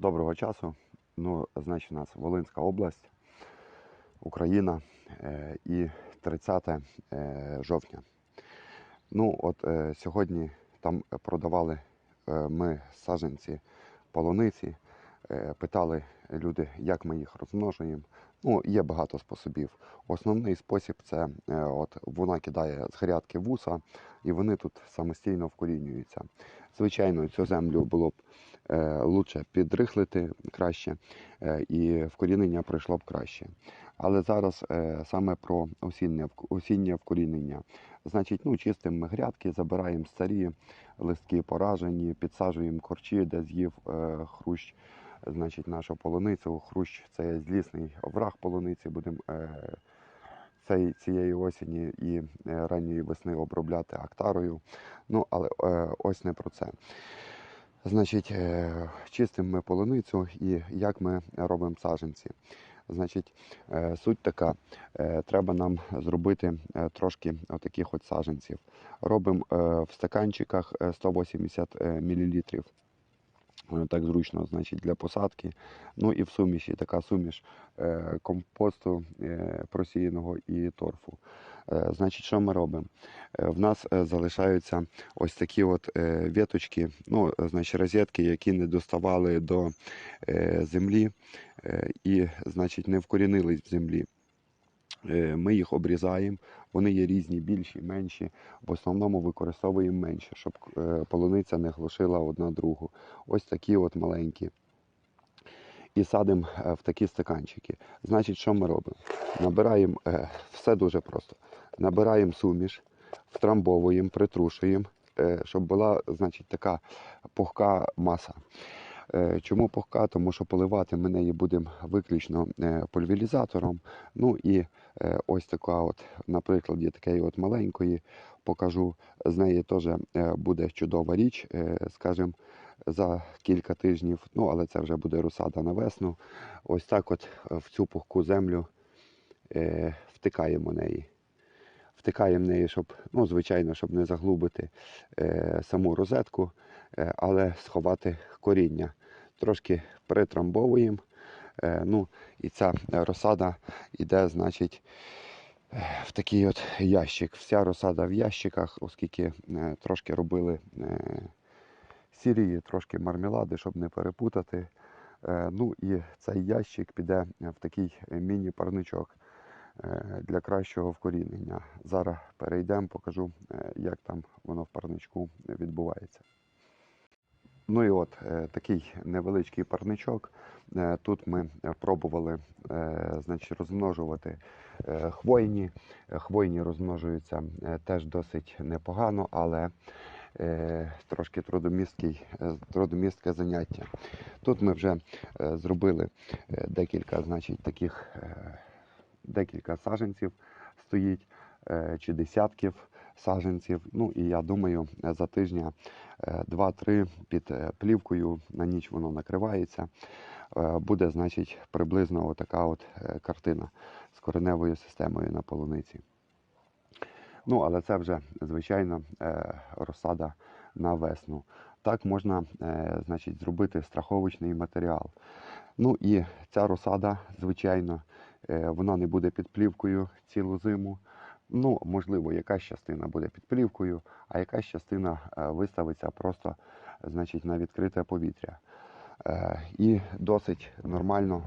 Доброго часу. Ну, значить, у нас Волинська область, Україна е, і 30 е, жовтня. Ну, от е, сьогодні там продавали ми саджанці полуниці, питали люди, як ми їх розмножуємо. Ну, є багато способів. Основний спосіб це от вона кидає з грядки вуса, і вони тут самостійно вкорінюються. Звичайно, цю землю було б е, лучше підрихлити краще, е, і вкорінення пройшло б краще. Але зараз е, саме про осіннє, осіннє вкорінення. Значить, ну, чистимо грядки, забираємо старі листки поражені, підсаджуємо корчі, де з'їв хрущ. Значить, нашу полуницю. Хрущ це злісний овраг полуниці. Будемо цієї осені і е, ранньої весни обробляти актарою. Ну, але е, ось не про це. Значить, е, чистимо ми полуницю і як ми робимо саджанці. Значить, суть така: треба нам зробити трошки отаких от саджанців. Робимо в стаканчиках е, 180 мл. Так зручно, значить, для посадки. Ну і в суміші така суміш е, компосту е, просіяного і торфу. Е, Значить, що ми робимо? В нас залишаються ось такі от віточки, ну, значить, розетки, які не доставали до землі і, значить, не вкорінились в землі. Ми їх обрізаємо, вони є різні, більші, менші. В основному використовуємо менше, щоб е, полуниця не глушила одна другу. Ось такі от маленькі. І садимо е, в такі стаканчики. Значить, що ми робимо? Набираємо е, все дуже просто. Набираємо суміш, втрамбовуємо, притрушуємо, щоб була значить, така пухка маса. Чому пухка? Тому що поливати ми неї будемо виключно пульверізатором. Ну і ось така, от, на прикладі такої от маленької покажу. З неї теж е, буде чудова річ, е, скажімо, за кілька тижнів. Ну, але це вже буде розсада на весну. Ось так от е, в цю пухку землю е, втикаємо неї. Втикаємо неї, щоб, ну, звичайно, щоб не заглубити е, саму розетку, е, але сховати коріння. Трошки притрамбовуємо. Е, ну, і ця розсада йде, значить, е, в такий от ящик. Вся розсада в ящиках, оскільки е, трошки робили е, сірії, трошки мармелади, щоб не перепутати. Е, ну і цей ящик піде в такий міні-парничок е, для кращого вкорінення. Зараз перейдемо, покажу, е, як там воно в парничку відбувається. Ну і от е, такий невеличкий парничок. Е, Тут ми е, пробували значить, розмножувати хвойні. Хвойні розмножуються теж досить непогано, але трошки трудомістке заняття. Тут ми вже зробили декілька, значить, таких декілька саженців стоїть чи десятків саженців. Ну і я думаю, е, за тижня е, два-три під е, плівкою на ніч воно накривається. Е, Буде, значить, приблизно отака от е, картина з кореневою системою на полуниці. Ну, але це вже, звичайно, е, розсада на весну. Так можна, е, значить, зробити страховочний матеріал. Ну і ця розсада, звичайно, е, вона не буде під плівкою цілу зиму. Ну, можливо, якась частина буде під плівкою, а якась частина е, виставиться просто значить, на відкрите повітря. Е, І досить нормально,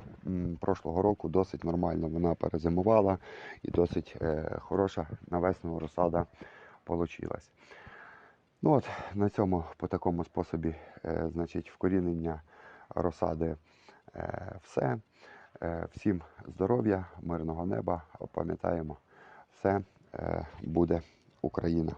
прошлого року досить нормально вона перезимувала і досить е, хороша на весну розсада получилась. Ну от на цьому по такому способі, значить, вкорінення розсади все. Всім здоров'я, мирного неба. Пам'ятаємо, все е, буде Україна.